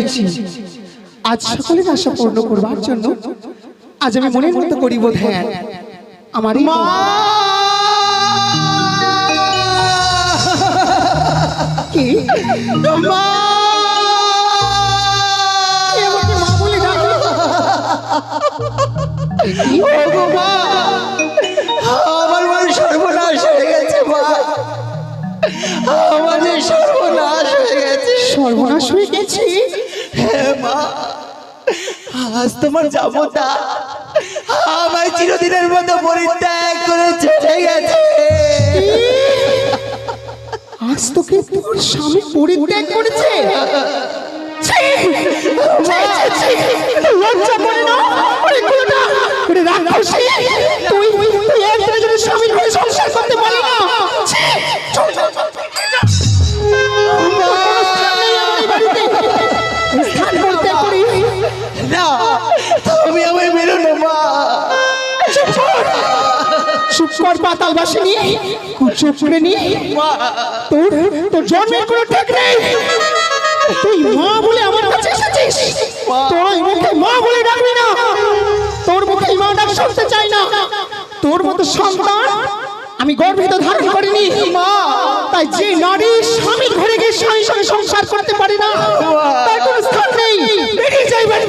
এসেছি। আজ সকলের আশা পূর্ণ করবার জন্য আজ আমি মনের মতো করিব ধ্যান আমার কি? মা! মা আমার মানে সর্বনাশ হয়ে গেছে মা। আমাদের সর্বনাশ হয়ে গেছে। সর্বনাশ হয়ে গেছে? আজ তোমার যাবতা। আমায় চিরদিনের মতো পরিত্যাগ করে চলে গেছে। আজ তোকে তোর স্বামী পরিত্যাগ করেছে! লজ্জা স্বামীর হয়ে সংসার করতে পারলি না। শুকর পাতাল বাসিনি চুপ করে নি তোর তোর জন্মের কোনো ঠিক নেই। তুই মা বলে আমার কাছে এসেছিস। তোর মুখে মা বলে ডাকবি না। তোর মুখে মা ডাক শুনতে চাই না। তোর মতো সন্তান আমি গর্ভিত ধারণ করিনি। মা তাই যে নারী স্বামীর ঘরে গিয়ে স্বামীর সঙ্গে সংসার করতে পারে না, তার কোনো স্থান নেই। বেরিয়ে যাই বাড়ি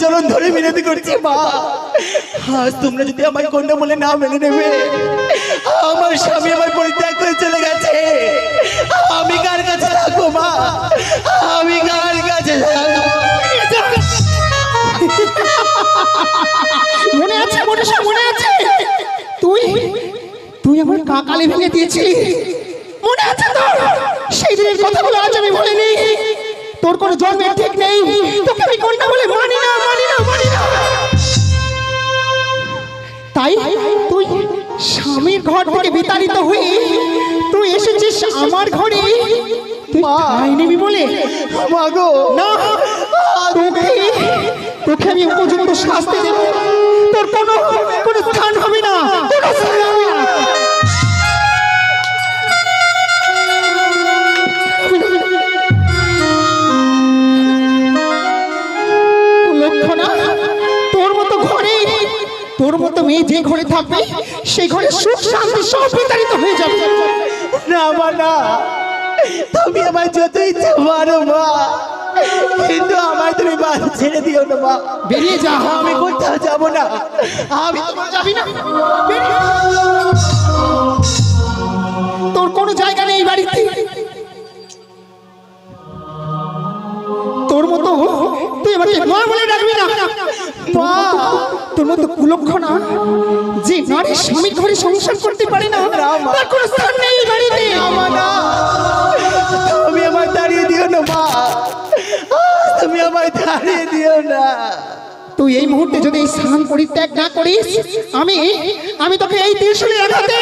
চরণ ধরে মিনতি করছি, মা। আজ তোমরা যদি আমার কন্যা বলে না মেনে নেবে, আমার স্বামী আমার পরিত্যাগ করে চলে গেছে। আমি কার কাছে রাখব, মা? আমি কার কাছে মনে আছে, মনে মনে আছে? তুই তুই আমার কাকালে ভেঙে দিয়েছিলি। মনে আছে তোর? সেই দিনের কথাগুলো আজ আমি বলিনি তোর কোনো জন্মের ঠিক নেই। তোকে আমি কন্যা বলে মানি না মানি না মানি না। তাই তুই স্বামীর ঘর থেকে বিতাড়িত হয়ে তুই এসেছিস আমার ঘরে। তুই নিবি বলে? মা গো। না তোকে তোকে আমি উপযুক্ত শাস্তি দেব। তোর কোনো কোনো স্থান হবে না। কোনো তোর মতো মেয়ে যে ঘরে থাকবে সেই ঘরে সুখ শান্তি সব বিতাড়িত হয়ে যাবে। না মা না। তুমি আমার যত ইচ্ছে মারো মা। কিন্তু আমার তুমি বাদ ছেড়ে দিও না মা। বেরিয়ে যা। আমি কোথাও যাব না। আমি যাবি না। তোর কোনো জায়গা নেই বাড়িতে। তোর মতো তুই আমাকে মা বলে ডাকবি না। মা। তোর মতো কুলক্ষণা যে নারী স্বামীর ঘরে সংসার করতে পারে না তার কোনো স্থান নেই বাড়িতে। আমার তুমি আমায় দাঁড়িয়ে দিও না মা। তুমি আমায় দাঁড়িয়ে দিও না। তুই এই মুহূর্তে যদি এই স্থান পরিত্যাগ না করিস আমি আমি তোকে এই ত্রিশূলের আঘাতে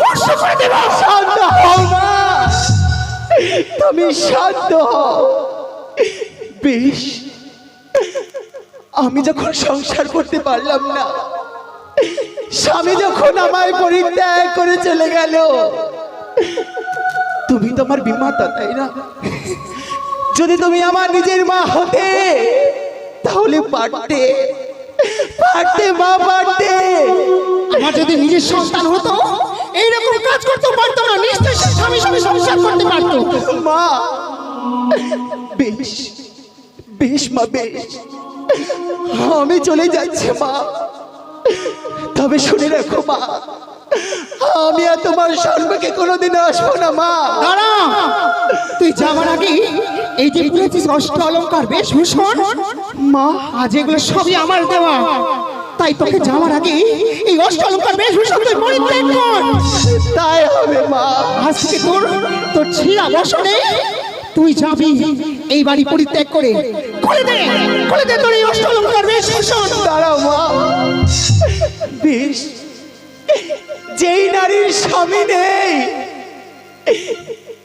ভস্ম করে দেব। শান্ত হও মা। তুমি শান্ত হও। বেশ আমি যখন সংসার করতে পারলাম না স্বামী যখন আমায় পরিত্যাগ করে চলে গেল তুমি তো আমার বিমাতা তাই না? যদি তুমি আমার নিজের মা হতে তাহলে পারতে পারতে মা পারতে। আমার যদি নিজের সন্তান হতো এইরকম কাজ করতে পারতো না নিশ্চয়ই স্বামী স্বামী সংসার করতে পারতো। মা বেশ বেশ মা বেশ। আমি চলে যাচ্ছি মা। তবে শুনে রাখো মা। আমি আর তোমার সন্মুখে কোনোদিন আসব না মা। দাঁড়া তুই যাবার আগে এই যে পড়েছিস অষ্ট অলঙ্কার বেশ ভূষণ। মা আজ এগুলো সবই আমার দেওয়া। তাই তোকে যাওয়ার আগে এই অষ্ট অলঙ্কার বেশ ভূষণ তুই পরিত্যাগ কর। তাই হবে মা। আজ থেকে তোর তোর ছিঁড়া বসনে তুই যাবি এই বাড়ি পরিত্যাগ করে। এই যেই নারীর স্বামী নেই,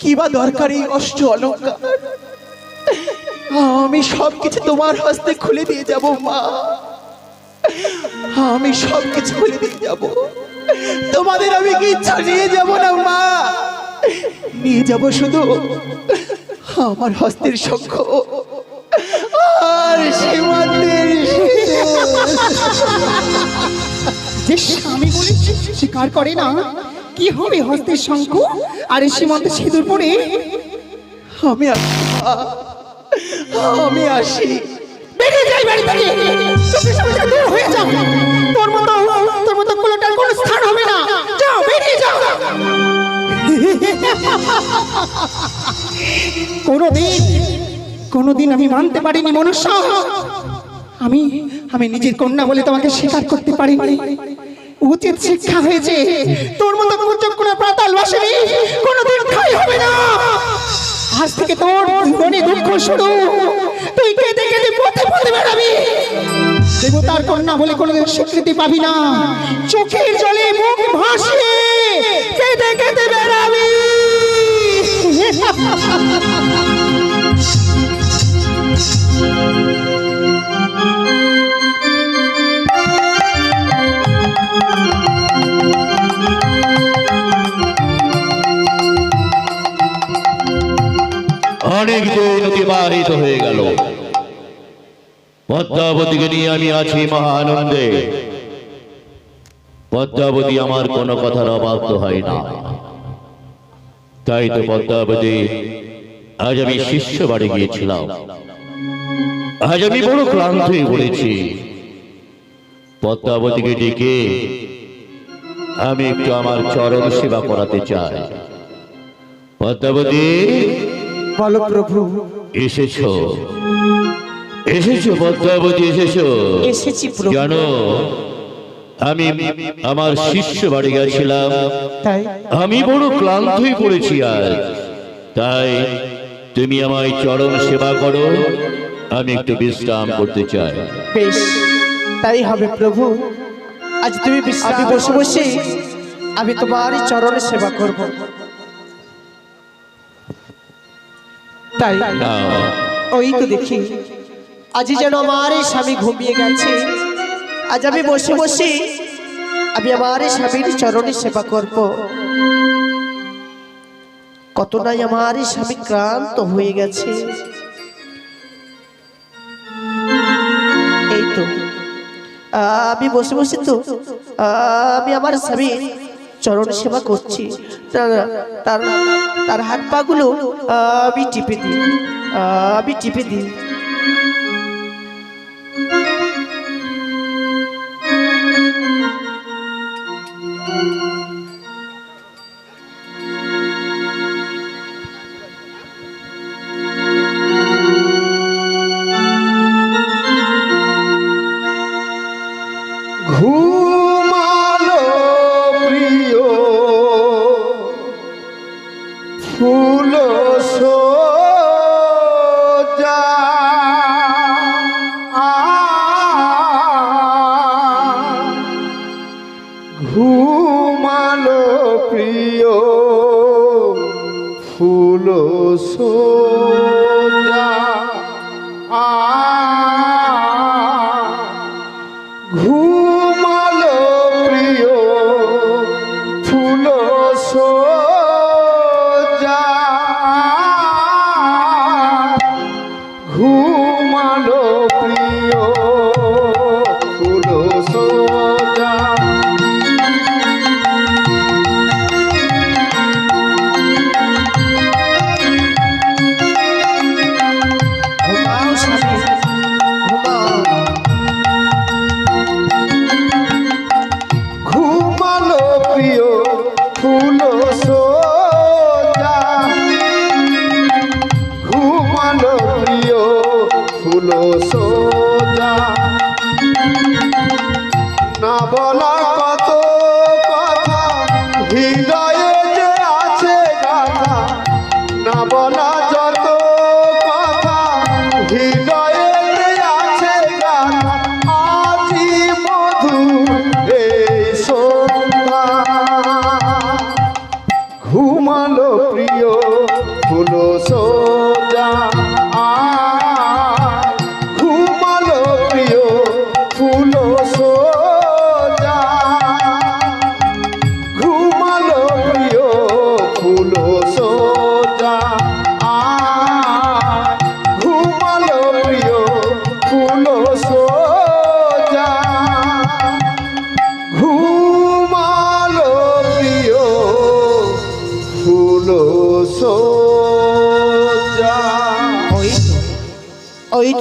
কি বা দরকারি অষ্ট অলঙ্কার আমি সব কিছু তোমার হস্তে খুলে দিয়ে যাব, মা। আমি সব কিছু খুলে দিয়ে যাব। তোমাদের আমি কিচ্ছু নিয়ে যাব না, মা। নিয়ে যাব শুধু আমার হস্তের শঙ্খ যে স্বামী বলে স্বীকার করে না কি হবে হস্তের শঙ্খ? আর এই সীমান্তে সিঁদুর পরে আমি। আমি আসি। বেরিয়ে যাই বাড়ি থেকে। চোখের সামনে দূর হয়ে যাও। তোর মতো তোর মতো কুলোটার কোনো স্থান হবে না। যাও বেরিয়ে যাও। কোনোদিন কোনোদিন আমি মানতে পারিনি মনুষ্য। আমি আমি নিজের কন্যা বলে তোমাকে স্বীকার করতে পারি উচিত শিক্ষা হয়েছে, তোর মতো কুচক্কুনা প্রাতাল বাসেনি কোনোদিন ঠাই হবে না। আজ থেকে তোর জীবনে দুঃখ শুরু। তুই কেঁদে কেঁদে পথে পথে বেড়াবি। দেবতার কন্যা বলে কোনোদিন স্বীকৃতি পাবি না। চোখের জলে মুখ ভাসিয়ে কেঁদে কেঁদে বেড়াবি। অনেক দিন অতিবাহিত হয়ে গেল। পদ্মাবতীকে নিয়ে আমি আছি মহা আনন্দে পদ্মাবতী আমার কোনো কথার অবাধ্য হয় না। তাই তো পদ্মাবতী, আজ আমি শিষ্য বাড়ি গিয়েছিলাম। আজ আমি বড় ক্লান্ত হয়ে পড়েছি পদ্মাবতীকে ডেকে আমি একটু আমার চরম সেবা করাতে চাই। পদ্মাবতী বলো প্রভু এসেছ। এসেছ পদ্মাবতী এসেছ। এসেছি প্রভু। জানো আমি আমার শিষ্য বাড়ি গেছিলাম। তাই? আমি বড় ক্লান্ত হয়ে পড়েছি আজ তাই তুমি আমায় চরম সেবা করো। আমি একটু বিশ্রাম করতে চাই। বেশ তাই হবে প্রভু। আজ তুমি আমি বসে বসে আমি তোমারই চরণে সেবা করব। তাই। ওই তো দেখি। আজ যেন আমার স্বামী ঘুমিয়ে গেছে। আজ আমি বসে বসে আমি আমার স্বামীর চরণে সেবা করব। কত নাই আমার স্বামী ক্লান্ত হয়ে গেছে। এই তো। আমি বসে বসে তো আমি আমার স্বামী চরণ সেবা করছি। তার তার হাত পাগুলো আমি টিপে দিই আমি টিপে দিই। ঘুমালো প্রিয় ফুল সোজা আ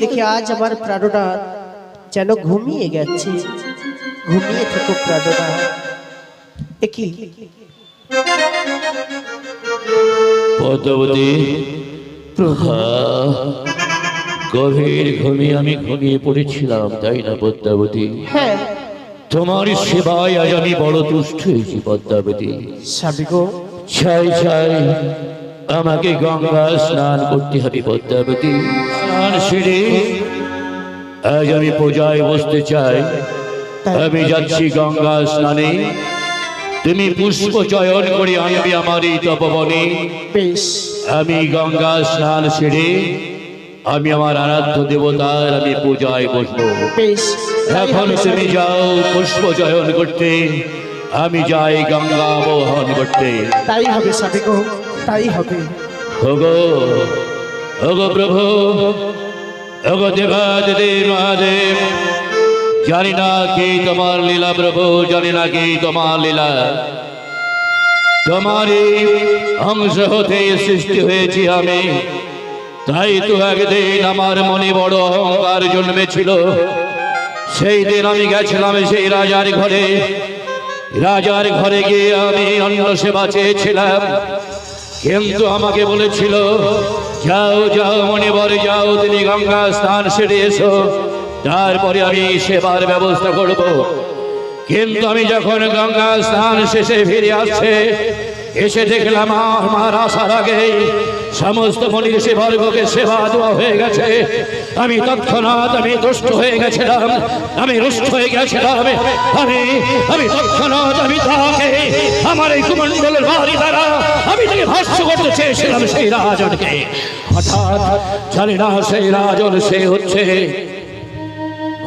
দেখি আজ আমার প্রাণনা যেন ঘুমিয়ে গেছে। ঘুমিয়ে থেকো প্রাণনা একই পদ্মাবতী আহ, গভীর ঘুমিয়ে আমি ঘুমিয়ে পড়েছিলাম তাই না পদ্মাবতী? হ্যাঁ। তোমার সেবায় আজ আমি বড় তুষ্ট হয়েছি পদ্মাবতী। চাই চাই আমাকে গঙ্গা স্নান করতে হবে পদ্মাবতী। স্নান সেরে আজ আমি পূজায় বসতে চাই। আমি যাচ্ছি গঙ্গা স্নানে। তুমি পুষ্প চয়ন করে আনবে আমার এই তপবনে। আমি গঙ্গা স্নান সেরে আমি আমার আরাধ্য দেবতার আমি পূজায় বসবো। এখন তুমি যাও পুষ্প চয়ন করতে। আমি যাই গঙ্গা বহন করতে। তাই হবে গো তাই হবে। ওগো প্রভু, ওগো দেবাদেব মহাদেব জানি না কি তোমার লীলা প্রভু, জানি না কি তোমার লীলা। তোমারই অংশ হতে সৃষ্টি হয়েছি আমি। তাই তো একদিন আমার মনে বড় অহংকার জন্মেছিল। সেই দিন আমি গেছিলাম সেই রাজার ঘরে। রাজার ঘরে গিয়ে আমি অন্য সেবা চেয়েছিলাম। কিন্তু আমাকে বলেছিল যাও যাও মনিবর যাও, তুমি গঙ্গা স্থান সেরে এসো। তারপরে আমি সেবার ব্যবস্থা করব। কিন্তু আমি যখন গঙ্গা স্থান শেষে ফিরে আসছে এসে দেখলাম আমার আসার আগে সমস্ত মনির সেবর্গকে সেবা দেওয়া হয়ে গেছে। আমি তৎক্ষণাৎ আমি দুষ্ট হয়ে গেছিলাম, আমি রুষ্ট হয়ে গেছিলাম, আমি আমি তৎক্ষণাৎ আমি তাকে, আমার এই কুমণ্ডলের বাড়ি দ্বারা আমি তাকে ভাষ্য করতে চেয়েছিলাম সেই রাজনকে। হঠাৎ জানি না সেই রাজন সে হচ্ছে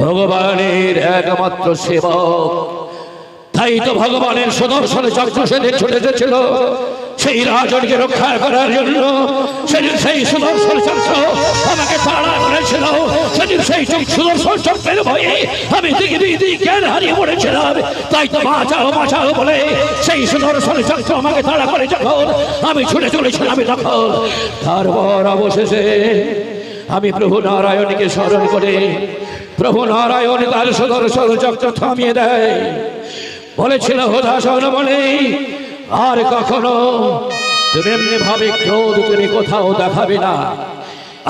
ভগবানের একমাত্র সেবক। তাই তো ভগবানের সুদর্শন চক্র সেদিন ছুটে এসেছিল। সেই রাজনকে রক্ষা করার জন্য সেদিন সেই সুদর্শন চক্র আমাকে তাড়া করেছিল। সেদিন সেই সুদর্শন চক্রের ভয়ে আমি দিকে দিকে জ্ঞান হারিয়ে পড়েছিলাম তাই তো বাঁচাও বাঁচাও বলে সেই সুদর্শন চক্র আমাকে তাড়া করে যখন আমি ছুটে চলেছিলাম তখন। তারপর অবশেষে আমি প্রভু নারায়ণকে স্মরণ করে প্রভু নারায়ণ তার সুদর্শন চক্র থামিয়ে দেয়। বলেছিল হোদাসন আর কখনো তুমি এমনি ভাবে ক্রোধ তুমি কোথাও দেখাবে না।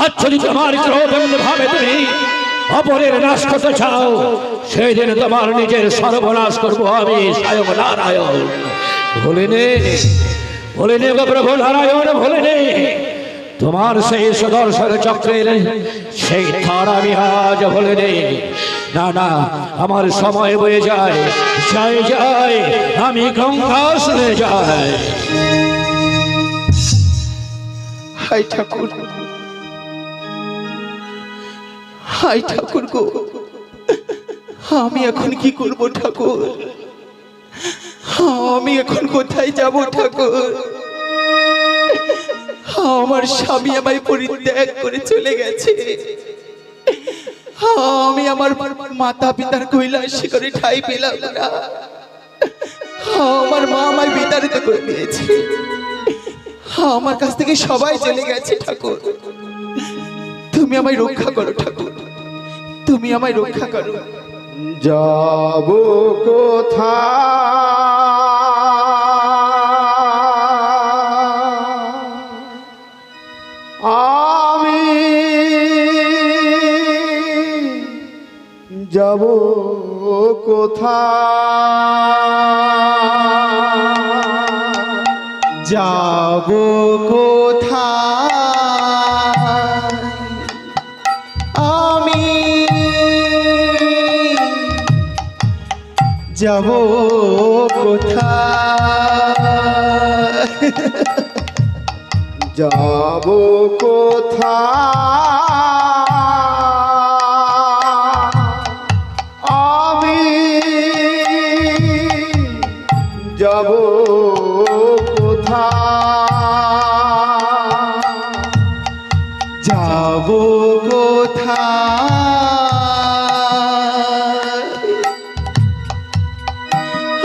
আচ্ছা যদি তোমার ক্রোধ এমনি ভাবে তুমি অপরের নাশ করতে চাও। সেই দিন তোমার নিজের সর্বনাশ করব আমি স্বয়ং নারায়ণ। ভুলে নে ভুলে নে প্রভু নারায়ণ ভুলে নে। তোমার সেই সুদর্শন চক্রের সেই থার আমি আজ ভুলে নেই না না, আমার সময় বয়ে যায়। যায় যায়, আমি গঙ্গা শুনে যাই। হাই ঠাকুর। হাই ঠাকুর গো। আমি এখন কি করব ঠাকুর? আমি এখন কোথায় যাব ঠাকুর? আমার স্বামী আমায় পরিত্যাগ করে চলে গেছে। আমি আমার মাতা পিতার কৈলাসী করে ঠাই পেলাম না। আমার মা আমায় বিতাড়িত করে দিয়েছে। আমার কাছ থেকে সবাই চলে গেছে, ঠাকুর। তুমি আমায় রক্ষা করো, ঠাকুর। তুমি আমায় রক্ষা করো। যাব কোথা যাব কোথা যাব কোথায়? আমি যাব কোথা যাব কোথা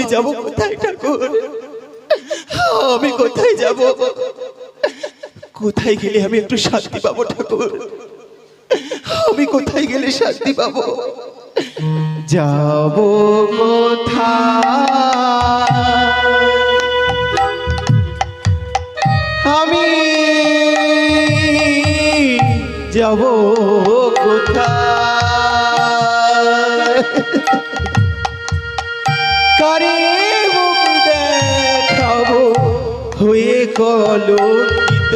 আমি যাব কোথায়, ঠাকুর? আমি কোথায় যাব? কোথায় গেলে আমি একটু শান্তি পাবো, ঠাকুর? আমি কোথায় গেলে শান্তি পাবো? যাব আমি যাব কোথায়? কারে মুখ দেখাবো। হয়ে কলঙ্কিত